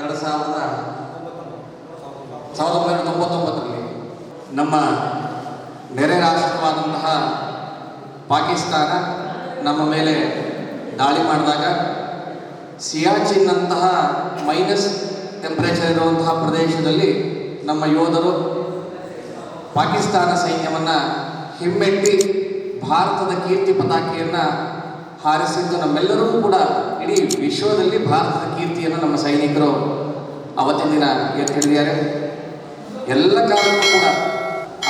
ಎರಡು ಸಾವಿರದ ಸಾವಿರದ ಒಂಬೈನೂರ ತೊಂಬತ್ತೊಂಬತ್ತರಲ್ಲಿ ನಮ್ಮ ನೆರೆ ರಾಷ್ಟ್ರವಾದಂತಹ ಪಾಕಿಸ್ತಾನ ನಮ್ಮ ಮೇಲೆ ದಾಳಿ ಮಾಡಿದಾಗ ಸಿಯಾಚಿನ್ನಂತಹ ಮೈನಸ್ ಟೆಂಪ್ರೇಚರ್ ಇರುವಂತಹ ಪ್ರದೇಶದಲ್ಲಿ ನಮ್ಮ ಯೋಧರು ಪಾಕಿಸ್ತಾನ ಸೈನ್ಯವನ್ನು ಹಿಮ್ಮೆಟ್ಟಿ ಭಾರತದ ಕೀರ್ತಿ ಪತಾಕೆಯನ್ನು ಹಾರಿಸಿದ್ದು ನಮ್ಮೆಲ್ಲರೂ ಕೂಡ ಇಡೀ ವಿಶ್ವದಲ್ಲಿ ಭಾರತದ ಕೀರ್ತಿಯನ್ನು ನಮ್ಮ ಸೈನಿಕರು ಅವತ್ತಿನ ದಿನ ಎತ್ತಿಡಿದ್ದಾರೆ ಎಲ್ಲ ಕಾಲಕ್ಕೂ ಕೂಡ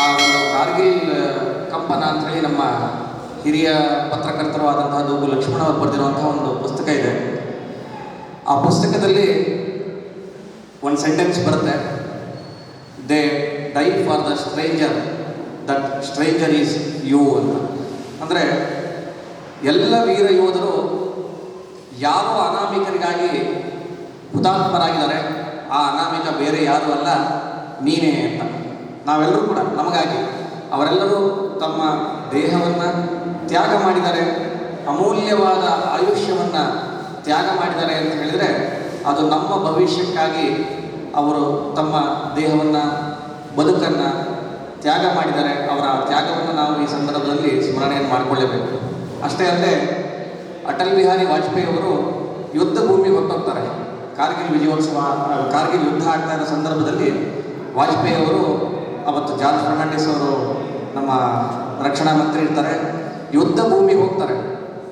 ಆ ಒಂದು ಕಾರ್ಗಿಲ್ ಕಂಪನ ಅಂಥೇಳಿ ನಮ್ಮ ಹಿರಿಯ ಪತ್ರಕರ್ತರು ಆದಂತಹ ದೂಗು ಲಕ್ಷ್ಮಣ ಅವರು ಬರೆದಿರುವಂತಹ ಒಂದು ಪುಸ್ತಕ ಇದೆ. ಆ ಪುಸ್ತಕದಲ್ಲಿ ಒಂದು ಸೆಂಟೆನ್ಸ್ ಬರುತ್ತೆ. They die for the stranger that stranger is you ಅಂತ. ಅಂದರೆ ಎಲ್ಲ ವೀರ ಯೋಧರು ಯಾವ ಅನಾಮಿಕರಿಗಾಗಿ ಹುತಾತ್ಮರಾಗಿದ್ದಾರೆ, ಆ ಅನಾಮಿಕ ಬೇರೆ ಯಾರು ಅಲ್ಲ, ನೀನೇ ಅಂತ. ನಾವೆಲ್ಲರೂ ಕೂಡ ನಮಗಾಗಿ ಅವರೆಲ್ಲರೂ ತಮ್ಮ ದೇಹವನ್ನು ತ್ಯಾಗ ಮಾಡಿದ್ದಾರೆ ಅಮೂಲ್ಯವಾದ ಆಯುಷ್ಯವನ್ನು ತ್ಯಾಗ ಮಾಡಿದ್ದಾರೆ ಅಂತ ಹೇಳಿದರೆ, ಅದು ನಮ್ಮ ಭವಿಷ್ಯಕ್ಕಾಗಿ ಅವರು ತಮ್ಮ ದೇಹವನ್ನು, ಬದುಕನ್ನು ತ್ಯಾಗ ಮಾಡಿದ್ದಾರೆ ಅವರ ತ್ಯಾಗವನ್ನು ನಾವು ಈ ಸಂದರ್ಭದಲ್ಲಿ ಸ್ಮರಣೆಯನ್ನು ಮಾಡಿಕೊಳ್ಳಬೇಕು. ಅಷ್ಟೇ ಅಲ್ಲದೆ ಅಟಲ್ ಬಿಹಾರಿ ವಾಜಪೇಯಿ ಅವರು ಯುದ್ಧ ಭೂಮಿ ಹೊರಟೋಗ್ತಾರೆ ಕಾರ್ಗಿಲ್ ವಿಜಯೋತ್ಸವ ಕಾರ್ಗಿಲ್ ಯುದ್ಧ ಆಗ್ತಾ ಇರೋ ಸಂದರ್ಭದಲ್ಲಿ ವಾಜಪೇಯಿ ಅವರು ಅವತ್ತು ಜಾರ್ಜ್ ಫರ್ನಾಂಡಿಸ್ ಅವರು ನಮ್ಮ ರಕ್ಷಣಾ ಮಂತ್ರಿ ಇರ್ತಾರೆ. ಯುದ್ಧ ಭೂಮಿಗೆ ಹೋಗ್ತಾರೆ.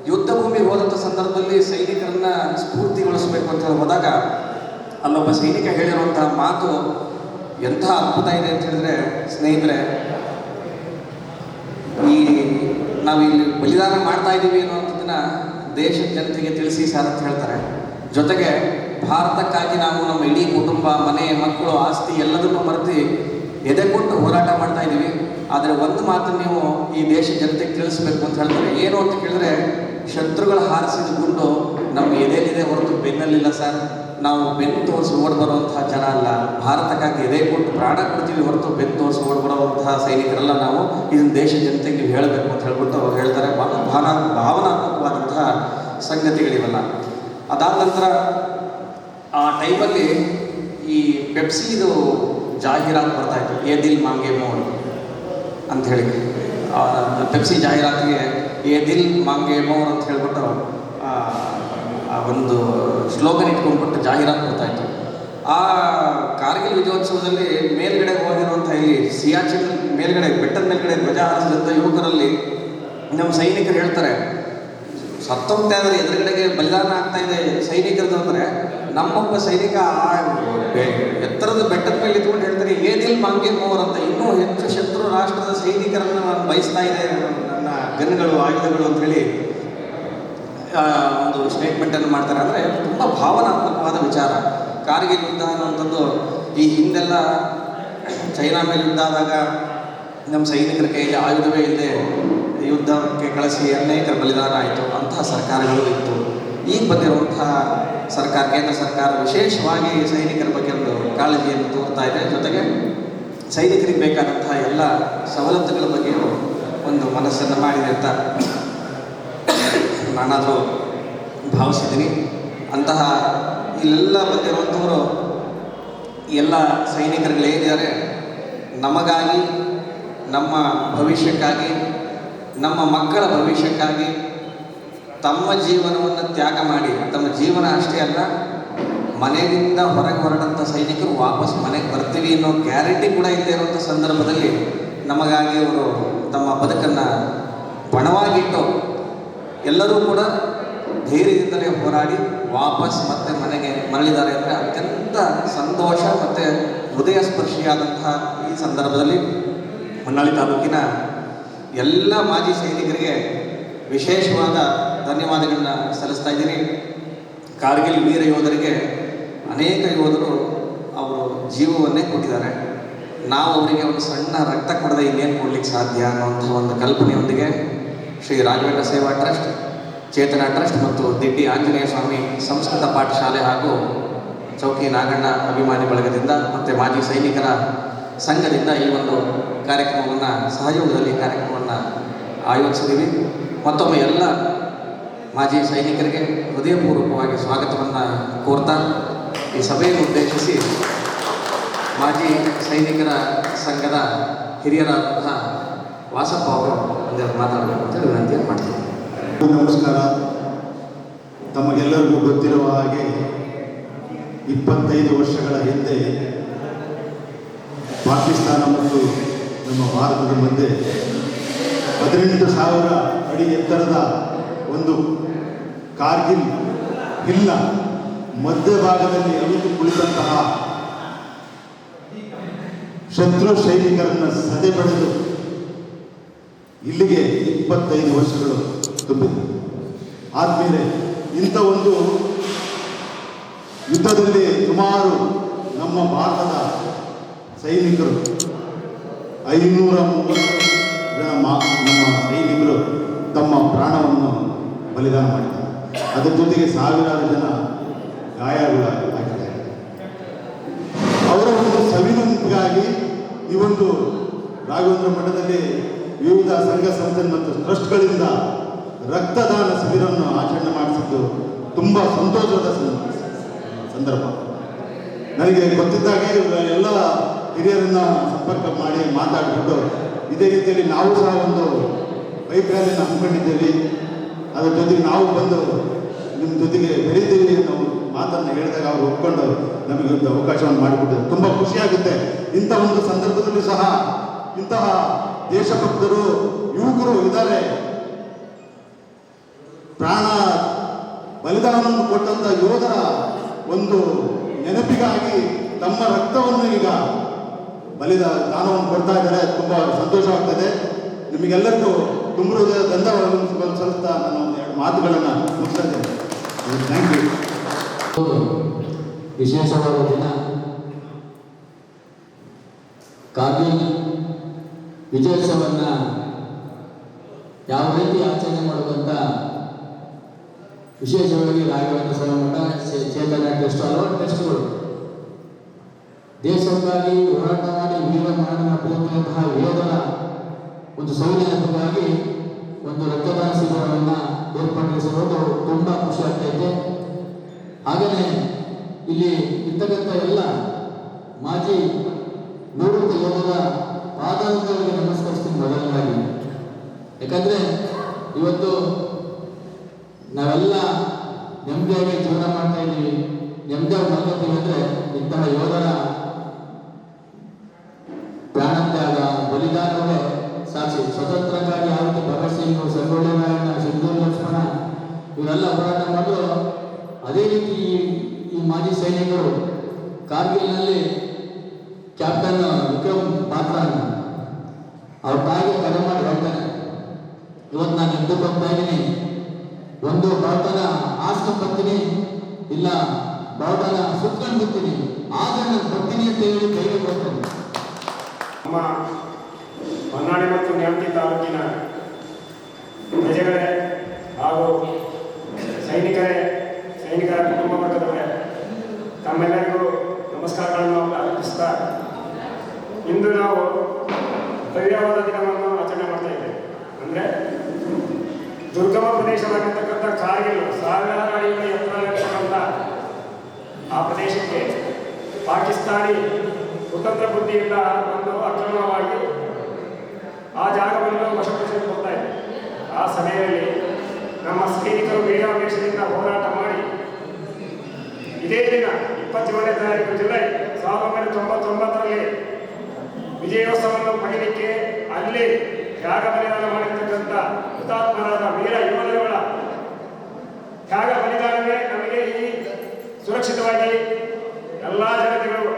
ಯುದ್ಧ ಭೂಮಿಗೆ ಹೋದಂಥ ಸಂದರ್ಭದಲ್ಲಿ ಸೈನಿಕರನ್ನ ಸ್ಫೂರ್ತಿಗೊಳಿಸಬೇಕು ಅಂತ ಹೋದಾಗ ಅಲ್ಲೊಬ್ಬ ಸೈನಿಕ ಹೇಳಿರುವಂತಹ ಮಾತು ಎಂಥ ಅದ್ಭುತ ಇದೆ ಅಂತ ಹೇಳಿದ್ರೆ, ಸ್ನೇಹಿತರೆ, ಈ ನಾವು ಇಲ್ಲಿ ಬಲಿದಾನ ಮಾಡ್ತಾ ಇದ್ದೀವಿ ಅನ್ನುವಂಥದ್ದನ್ನ ದೇಶದ ಜನತೆಗೆ ತಿಳಿಸಿ ಸರ್ ಅಂತ ಹೇಳ್ತಾರೆ. ಜೊತೆಗೆ ಭಾರತಕ್ಕಾಗಿ ನಾವು ನಮ್ಮ ಇಡೀ ಕುಟುಂಬ, ಮನೆ, ಮಕ್ಕಳು, ಆಸ್ತಿ ಎಲ್ಲದನ್ನು ಮರೆತಿ ಎದೆ ಕೊಟ್ಟು ಹೋರಾಟ ಮಾಡ್ತಾ ಇದ್ದೀವಿ. ಆದರೆ ಒಂದು ಮಾತು ನೀವು ಈ ದೇಶ ಜನತೆಗೆ ತಿಳಿಸ್ಬೇಕು ಅಂತ ಹೇಳ್ತಾರೆ. ಏನು ಅಂತ ಕೇಳಿದ್ರೆ, ಶತ್ರುಗಳು ಹಾರಿಸಿದ ಗುಂಡು ನಮ್ಮ ಎದೆಯಲ್ಲಿದೆ ಹೊರತು ಬೆನ್ನಲ್ಲಿಲ್ಲ ಸರ್. ನಾವು ಬೆನ್ನು ತೋರಿಸಿ ಓಡ್ ಬರುವಂತಹ ಜನ ಅಲ್ಲ. ಭಾರತಕ್ಕಾಗಿ ಎದೆ ಕೊಟ್ಟು ಪ್ರಾಣ ಕೊಡ್ತೀವಿ ಹೊರತು ಬೆನ್ನು ತೋರಿಸಿ ಓಡ್ ಬರುವಂತಹ ಸೈನಿಕರಲ್ಲ ನಾವು. ಇದನ್ನು ದೇಶ ಜನತೆಗೆ ಹೇಳಬೇಕು ಅಂತ ಹೇಳ್ಬಿಟ್ಟು ಅವ್ರು ಹೇಳ್ತಾರೆ. ಭಾಳ ಭಾವನಾ. ಸಂಗತಿಗಳಿವೆಲ್ಲ. ಅದಾದ ನಂತರ ಆ ಟೈಮಲ್ಲಿ ಈ ಪೆಪ್ಸಿದು ಜಾಹೀರಾತು ಬರ್ತಾ ಇತ್ತು, ಏ ದಿಲ್ ಮಾಂಗೆ ಮೋಡ್ ಆ ಪೆಪ್ಸಿ ಜಾಹೀರಾತಿಗೆ, ಏ ದಿಲ್ ಮಾಂಗೆ ಮೋಡ್ ಅಂತ ಹೇಳ್ಬಿಟ್ಟು ಒಂದು ಸ್ಲೋಗನ್ ಇಟ್ಕೊಂಡ್ಬಿಟ್ಟು ಜಾಹೀರಾತು ಬರ್ತಾ ಇತ್ತು. ಆ ಕಾರ್ಗಿಲ್ ವಿಜಯೋತ್ಸವದಲ್ಲಿ ಮೇಲ್ಗಡೆ ಹೋಗಿರುವಂಥ ಈ ಸಿಯಾಚಿನ್ ಮೇಲ್ಗಡೆ, ಬೆಟ್ಟದ ಮೇಲ್ಗಡೆ ಧ್ವಜ ಹಾರಿಸಿದಂಥ ಯುವಕರಲ್ಲಿ ನಮ್ಮ ಸೈನಿಕರು ಹೇಳ್ತಾರೆ ಸತ್ತೋಗ್ತಾ ಇದ್ದಾರೆ, ಎದುರುಗಡೆಗೆ ಬಲಿದಾನ ಆಗ್ತಾ ಇದೆ, ಸೈನಿಕರದ್ದು ಅಂದ್ರೆ ನಮ್ಮೊಬ್ಬ ಸೈನಿಕ ಎತ್ತರದ ಬೆಟ್ಟದ ಮೇಲೆ ಇದ್ಕೊಂಡು ಹೇಳ್ತಾರೆ ಏನಿಲ್ಲ ಮಂಗೆ ಮೋರ್ ಅಂತ. ಇನ್ನೂ ಹೆಚ್ಚು ಶತ್ರು ರಾಷ್ಟ್ರದ ಸೈನಿಕರನ್ನು ನಾನು ಬಯಸ್ತಾ ಇದೆ ನನ್ನ ಗನ್ಗಳು, ಆಯುಧಗಳು ಅಂತ ಹೇಳಿ ಒಂದು ಒಂದು ಸ್ಟೇಟ್ಮೆಂಟನ್ನು ಮಾಡ್ತಾರೆ. ಅಂದರೆ ತುಂಬ ಭಾವನಾತ್ಮಕವಾದ ವಿಚಾರ. ಕಾರ್ಗಿಲ್ ಯುದ್ಧ ಅನ್ನುವಂಥದ್ದು, ಈ ಹಿಂದೆಲ್ಲ ಚೈನಾ ಮೇಲೆ ಯುದ್ಧ ಆದಾಗ, ನಮ್ಮ ಸೈನಿಕರ ಕೈಯಲ್ಲಿ ಆಯುಧವೇ ಇಲ್ಲದೆ ಯುದ್ಧಕ್ಕೆ ಕಳಿಸಿ ಅನೇಕರ ಬಲಿದಾನ ಆಯಿತು. ಅಂತಹ ಸರ್ಕಾರಗಳು ಇತ್ತು. ಈಗ ಬಂದಿರುವಂತಹ ಸರ್ಕಾರ, ಕೇಂದ್ರ ಸರ್ಕಾರ ವಿಶೇಷವಾಗಿ ಸೈನಿಕರ ಬಗ್ಗೆ ಒಂದು ಕಾಳಜಿಯನ್ನು ತೋರ್ತಾ ಇದೆ. ಜೊತೆಗೆ ಸೈನಿಕರಿಗೆ ಬೇಕಾದಂತಹ ಎಲ್ಲ ಸವಲತ್ತುಗಳ ಬಗ್ಗೆಯೂ ಒಂದು ಮನಸ್ಸನ್ನು ಮಾಡಿದೆ ಅಂತ ನಾನಾದರೂ ಭಾವಿಸಿದ್ದೀನಿ. ಅಂತಹ ಇಲ್ಲೆಲ್ಲ ಬಂದಿರುವಂಥವರು, ಎಲ್ಲ ಸೈನಿಕರುಗಳೇನಿದ್ದಾರೆ, ನಮಗಾಗಿ, ನಮ್ಮ ಭವಿಷ್ಯಕ್ಕಾಗಿ ನಮ್ಮ ಮಕ್ಕಳ ಭವಿಷ್ಯಕ್ಕಾಗಿ ತಮ್ಮ ಜೀವನವನ್ನು ತ್ಯಾಗ ಮಾಡಿ, ತಮ್ಮ ಜೀವನ ಅಷ್ಟೇ ಅಲ್ಲ, ಮನೆಯಿಂದ ಹೊರಗೆ ಹೊರಡಂಥ ಸೈನಿಕರು ವಾಪಸ್ ಮನೆಗೆ ಬರ್ತೀವಿ ಅನ್ನೋ ಗ್ಯಾರಂಟಿ ಕೂಡ ಇಲ್ಲದೆ ಇರುವಂಥ ಸಂದರ್ಭದಲ್ಲಿ ನಮಗಾಗಿ ಅವರು ತಮ್ಮ ಬದುಕನ್ನು ಪಣವಾಗಿಟ್ಟು ಎಲ್ಲರೂ ಕೂಡ ಧೈರ್ಯದಿಂದಲೇ ಹೋರಾಡಿ ವಾಪಸ್ ಮತ್ತೆ ಮನೆಗೆ ಮರಳಿದ್ದಾರೆ ಅಂದರೆ ಅತ್ಯಂತ ಸಂತೋಷ ಮತ್ತು ಹೃದಯ ಸ್ಪರ್ಶಿಯಾದಂತಹ ಈ ಸಂದರ್ಭದಲ್ಲಿ ಹೊನ್ನಾಳಿ ತಾಲೂಕಿನ ಎಲ್ಲ ಮಾಜಿ ಸೈನಿಕರಿಗೆ ವಿಶೇಷವಾದ ಧನ್ಯವಾದಗಳನ್ನ ಸಲ್ಲಿಸ್ತಾ ಇದ್ದೀನಿ. ಕಾರ್ಗಿಲ್ ವೀರ ಯೋಧರಿಗೆ ಅನೇಕ ಯೋಧರು ಅವರು ಜೀವವನ್ನೇ ಕೊಟ್ಟಿದ್ದಾರೆ. ನಾವು ಅವರಿಗೆ ಒಂದು ಸಣ್ಣ ರಕ್ತ ಕೊಡದೆ ಇನ್ನೇನು ಕೊಡ್ಲಿಕ್ಕೆ ಸಾಧ್ಯ ಅನ್ನುವಂಥ ಒಂದು ಕಲ್ಪನೆಯೊಂದಿಗೆ ಶ್ರೀ ರಾಘವೇಂದ್ರ ಸೇವಾ ಟ್ರಸ್ಟ್, ಚೇತನ ಟ್ರಸ್ಟ್ ಮತ್ತು ದಿಡ್ಡಿ ಆಂಜನೇಯ ಸ್ವಾಮಿ ಸಂಸ್ಕೃತ ಪಾಠಶಾಲೆ ಹಾಗೂ ಚೌಕಿ ನಾಗಣ್ಣ ಅಭಿಮಾನಿ ಬಳಗದಿಂದ ಮತ್ತು ಮಾಜಿ ಸೈನಿಕರ ಸಂಘದಿಂದ ಈ ಒಂದು ಕಾರ್ಯಕ್ರಮವನ್ನು ಸಹಯೋಗದಲ್ಲಿ ಕಾರ್ಯಕ್ರಮವನ್ನು ಆಯೋಜಿಸಿದ್ದೀವಿ. ಮತ್ತೊಮ್ಮೆ ಎಲ್ಲ ಮಾಜಿ ಸೈನಿಕರಿಗೆ ಹೃದಯಪೂರ್ವಕವಾಗಿ ಸ್ವಾಗತವನ್ನು ಕೋರ್ತಾ, ಈ ಸಭೆಯನ್ನು ಉದ್ದೇಶಿಸಿ ಮಾಜಿ ಸೈನಿಕರ ಸಂಘದ ಹಿರಿಯರಾದಂತಹ ವಾಸಪ್ಪ ಅವರು ಒಂದೆರಡು ಮಾತಾಡಬೇಕು ಅಂತ ವಿನಂತಿಯನ್ನು ಮಾಡ್ತೀನಿ. ನಮಸ್ಕಾರ. ತಮಗೆಲ್ಲರಿಗೂ ಗೊತ್ತಿರುವ ಹಾಗೆ ಇಪ್ಪತ್ತೈದು ವರ್ಷಗಳ ಹಿಂದೆ ಪಾಕಿಸ್ತಾನ ಮತ್ತು ನಮ್ಮ ಭಾರತದ ಮಧ್ಯೆ ಹದಿನೆಂಟು ಸಾವಿರ ಅಡಿ ಎತ್ತರದ ಒಂದು ಕಾರ್ಗಿಲ್ ಹಿಲ್ನ ಮಧ್ಯಭಾಗದಲ್ಲಿ ಅವಿತು ಕುಳಿತಂತಹ ಶತ್ರು ಸೈನಿಕರನ್ನ ಸದೆ ಪಡೆದು ಇಲ್ಲಿಗೆ ಇಪ್ಪತ್ತೈದು ವರ್ಷಗಳು ತುಂಬಿದೆ. ಆದಮೇಲೆ ಇಂಥ ಒಂದು ಯುದ್ಧದಲ್ಲಿ ಸುಮಾರು ನಮ್ಮ ಭಾರತದ ಸೈನಿಕರು ಐನೂರ ಮೂವತ್ತು ಜನ ಮಾ- ನಮ್ಮ ಸೈನಿಕರು ತಮ್ಮ ಪ್ರಾಣವನ್ನು ಬಲಿದಾನ ಮಾಡಿದ್ದಾರೆ. ಅದರ ಜೊತೆಗೆ ಸಾವಿರಾರು ಜನ ಗಾಯಗಳಾಗಿದ್ದಾರೆ ಅವರ ಒಂದು ಸವಿನಂಗಾಗಿ ಈ ಒಂದು ರಾಘವೇಂದ್ರ ಮಠದಲ್ಲಿ ವಿವಿಧ ಸಂಘ ಸಂಸ್ಥೆ ಮತ್ತು ಟ್ರಸ್ಟ್ಗಳಿಂದ ರಕ್ತದಾನ ಶಿಬಿರವನ್ನು ಆಚರಣೆ ಮಾಡಿಸಿದ್ದು ತುಂಬ ಸಂತೋಷದ ಸಂದರ್ಭ. ನನಗೆ ಗೊತ್ತಿದ್ದಾಗೆ ಎಲ್ಲ ಹಿರಿಯರನ್ನ ಸಂಪರ್ಕ ಮಾಡಿ ಮಾತಾಡಿಬಿಟ್ಟು ಇದೇ ರೀತಿಯಲ್ಲಿ ನಾವು ಸಹ ಒಂದು ರ್ಯಾಲಿನ ಹಮ್ಮಿಕೊಂಡಿದ್ದೇವೆ. ಅದರ ಜೊತೆಗೆ ನಾವು ಬಂದು ನಿಮ್ಮ ಜೊತೆಗೆ ಬೆಳೀತೀವಿ ಅನ್ನೋ ಮಾತನ್ನು ಹೇಳಿದಾಗ ಅವರು ಒಪ್ಕೊಂಡು ನಮಗೆ ಒಂದು ಅವಕಾಶವನ್ನು ಮಾಡಿಕೊಟ್ಟಿದ್ದಾರೆ. ತುಂಬ ಖುಷಿಯಾಗುತ್ತೆ. ಇಂಥ ಒಂದು ಸಂದರ್ಭದಲ್ಲಿ ಸಹ ಇಂತಹ ದೇಶಭಕ್ತರು, ಯುವಕರು ಇದ್ದಾರೆ. ಪ್ರಾಣ ಬಲಿದಾನವನ್ನು ಕೊಟ್ಟಂತ ಯೋಧರ ಒಂದು ನೆನಪಿಗಾಗಿ ತಮ್ಮ ರಕ್ತವನ್ನು ಈಗ ಬಲಿದ ದಾನವನ್ನು ಕೊಡ್ತಾ ಇದ್ದಾರೆ. ತುಂಬ ಸಂತೋಷವಾಗ್ತದೆ ನಿಮಗೆಲ್ಲರಿಗೂ ತುಂಬ ಧನ್ಯವಾದಗಳು ಸಲ್ಲಿಸ್ತಾ ನಾನು ಎರಡು ಮಾತುಗಳನ್ನು ಮುಗಿಸ್ತಾ ಥ್ಯಾಂಕ್ ಯು ವಿಶೇಷವಾದ ದಿನ. ಕಾರ್ಗಿಲ್ ವಿಜಯೋತ್ಸವನ್ನ ಯಾವ ರೀತಿ ಆಚರಣೆ ಮಾಡುವಂತ ವಿಶೇಷವಾಗಿ ರಾಘವೇಂದ್ರ ಸ್ವಾಮಿ ಮಠ, ಚೇತನ ಟ್ರಸ್ಟ್, ಹಲವಾರು ಟ್ರಸ್ಟ್ಗಳು ದೇಶಕ್ಕಾಗಿ ಹೋರಾಟ ಮಾಡಿ ವೀರ ಮರಣನ ಪಡೆದಂತಹ ಯೋಧರ ಒಂದು ಸೌಲಭ್ಯಕ್ಕಾಗಿ ಒಂದು ರಕ್ತದಾನ ಶಿಬಿರವನ್ನು ಏರ್ಪಡಿಸಿರೋದು ತುಂಬಾ ಖುಷಿ ಆಗ್ತೈತೆ ಹಾಗೆಯೇ ಇಲ್ಲಿ ಇರ್ತಕ್ಕಂಥ ಎಲ್ಲ ಮಾಜಿ ನಿವೃತ್ತ ಯೋಧರ ಪಾದಾಂತರಿಗೆ ನಮಸ್ಕರಿಸ್ತೀನಿ ಮೊದಲನೇದಾಗಿ. ಯಾಕಂದರೆ ಇವತ್ತು ನಾವೆಲ್ಲ ನೆಮ್ಮದಿಯಾಗಿ ಜೀವನ ಮಾಡ್ತಾ ಇದ್ದೀವಿ. ನೆಮ್ಮದಿಯಾಗಿ ಮಲ್ಕೋತೀವಿ ಅಂದ್ರೆ ಇಂತಹ ಯೋಧರ ಸಾಕ್ಷಿ ಸ್ವತಂತ್ರಕ್ಕಾಗಿ ಆಗುತ್ತೆ ಭಗತ್ ಸಿಂಗ್ ಸಂಗೊಳ್ಳಿ ನಾರಾಯಣ ಸಿಂಧೂರು ಲಕ್ಷ್ಮಣ, ಇವರೆಲ್ಲ ಹೋರಾಟ ಮಾಡಿದ್ರು ಅದೇ ರೀತಿ ಈ- ಮಾಜಿ ಸೈನಿಕರು ಕಾರ್ಗಿಲ್ನಲ್ಲಿ ಕ್ಯಾಪ್ಟನ್ ವಿಕ್ರಮ್ ಪಾತ್ರ ಅವ್ರ ತಾಯಿಗೆ ಕರೆ ಮಾಡಿ ಹೇಳ್ತಾನೆ. ಇವತ್ತು ನಾನು ಎದ್ದು ಹೋಗ್ತಾ ಇದ್ದೀನಿ. ಒಂದು ಬಾವುಟನ ಆಸ್ಕೊಂಡು ಬರ್ತೀನಿ ಇಲ್ಲ ಬಾವುಟನ ಸುತ್ಕೊಂಡು ಬರ್ತೀನಿ ಆದ್ರೆ ನಾನು ಬರ್ತೀನಿ ಅಂತ ಹೇಳಿ ಕೈಗೆ ನಮ್ಮ ಹೊನ್ನಾಳಿ ಮತ್ತು ನ್ಯಾಮತಿ ತಾಲೂಕಿನ ಪ್ರಜೆಗಳೇ ಹಾಗೂ ಸೈನಿಕರೇ, ಸೈನಿಕರ ಕುಟುಂಬ ವರ್ಗದವರೇ, ತಮ್ಮೆಲ್ಲರಿಗೂ ನಮಸ್ಕಾರಗಳನ್ನು ಅರ್ಪಿಸ್ತಾ ಇಂದು ನಾವು ಭವ್ಯವಾದ ದಿನವನ್ನು ಆಚರಣೆ ಮಾಡ್ತಾ ಇದ್ದೇವೆ. ಅಂದರೆ ದುರ್ಗಮ ಪ್ರದೇಶವಾಗಿರ್ತಕ್ಕಂಥ ಕಾರ್ಗಿಲ್ ಸಾವಿರಾರು ಅಡಿಗಳ ಎತ್ತರವಾಗಿರ್ತಕ್ಕಂಥ ಆ ಪ್ರದೇಶಕ್ಕೆ ಪಾಕಿಸ್ತಾನಿ ಕುತಂತ್ರ ಬುದ್ಧಿಯಿಂದ ಒಂದು ಅಕ್ರಮವಾಗಿ ಆ ಜಾಗವನ್ನು ವಶಪಡಿಸಿಕೊಳ್ತಾ ಇದೆ ಆ ಸಭೆಯಲ್ಲಿ ನಮ್ಮ ಸೈನಿಕರು ವೀರಾವೇಶದಿಂದ ಹೋರಾಟ ಮಾಡಿ ಇದೇ ದಿನ ಇಪ್ಪತ್ತೇಳನೇ ತಾರೀಕು ಜುಲೈ ಸಾವಿರದ ಒಂಬೈನೂರ ತೊಂಬತ್ತೊಂಬತ್ತರಲ್ಲಿ ವಿಜಯೋತ್ಸವವನ್ನು ಪಡೆಯಲಿಕ್ಕೆ ಅಲ್ಲಿ ತ್ಯಾಗ ಬಲಿದಾನ ಮಾಡಿರ್ತಕ್ಕಂಥ ಹುತಾತ್ಮರಾದ ವೀರ ಯೋಧರುಗಳ ತ್ಯಾಗ ಬಲಿದಾನವೇ ನಮಗೆ ಈ ಸುರಕ್ಷಿತವಾಗಿ ಎಲ್ಲ ಜನತೆಗಳು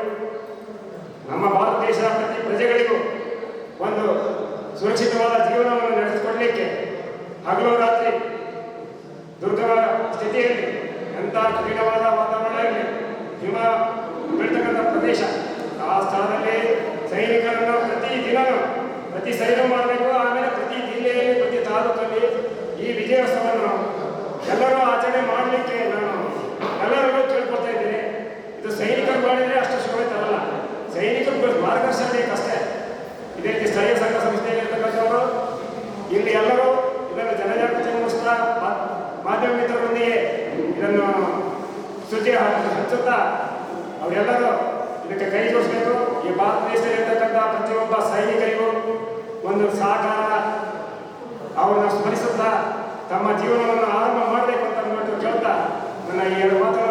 ನಮ್ಮ ಭಾರತ ದೇಶದ ಪ್ರತಿ ಪ್ರಜೆಗಳಿಗೂ ಒಂದು ಸುರಕ್ಷಿತವಾದ ಜೀವನವನ್ನು ನಡೆಸಿಕೊಡಲಿಕ್ಕೆ ಹಗಲು ರಾತ್ರಿ ದುರ್ಗಮ ಸ್ಥಿತಿಯಲ್ಲಿ ಎಂಥ ಕಠಿಣವಾದ ವಾತಾವರಣದಲ್ಲಿ ಹಿಮ ಬೀಳ್ತಕ್ಕಂಥ ಪ್ರದೇಶ ಆ ಸ್ಥಳದಲ್ಲಿ ಸೈನಿಕರನ್ನು ಪ್ರತಿ ದಿನನೂ ಪ್ರತಿ ಸೈನ್ಯ ಮಾಡಬೇಕು. ಆಮೇಲೆ ಪ್ರತಿ ಜಿಲ್ಲೆಯಲ್ಲಿ, ಪ್ರತಿ ತಾಲೂಕಲ್ಲಿ ಈ ವಿಜಯೋತ್ಸವವನ್ನು ಎಲ್ಲರೂ ಆಚರಣೆ ಮಾಡಲಿಕ್ಕೆ ನಾನು ಎಲ್ಲರಿಗೂ ಕೇಳ್ಕೊಳ್ತಾ ಇದ್ದೀನಿ. ಇದು ಸೈನಿಕರು ಮಾಡಿದರೆ ಅಷ್ಟು ಶೋಭಿತರಲ್ಲ ಸೈನಿಕರು ಮಾರ್ಗದರ್ಶನ ಬೇಕಷ್ಟೇ ಇದೇ ರೀತಿ ಸ್ಥಳೀಯ ಸಂಘ ಸಂಸ್ಥೆಯಲ್ಲಿರ್ತಕ್ಕಂಥವರು ಇಲ್ಲಿ ಎಲ್ಲರೂ ಇದನ್ನು ಜನಜಾಗೃತಿ ಮೂಡಿಸ್ತಾ ಮಾಧ್ಯಮ ಮಿತ್ರರೊಂದಿಗೆ ಇದನ್ನು ಸುದ್ದಿ ಹಚ್ಚುತ್ತಾ ಅವರೆಲ್ಲರೂ ಇದಕ್ಕೆ ಕೈ ಜೋಡಿಸ್ಬೇಕು. ಈ ಭಾರತ ದೇಶದಲ್ಲಿರ್ತಕ್ಕಂಥ ಪ್ರತಿಯೊಬ್ಬ ಸೈನಿಕರಿಗೂ ಒಂದು ಸಹಕಾರ. ಅವರನ್ನ ಸ್ಮರಿಸುತ್ತಾ ತಮ್ಮ ಜೀವನವನ್ನು ಆರಂಭ ಮಾಡಬೇಕು ಅಂತ ಕೇಳ್ತಾ ನನ್ನ ಎರಡು ಮಾತುಗಳನ್ನು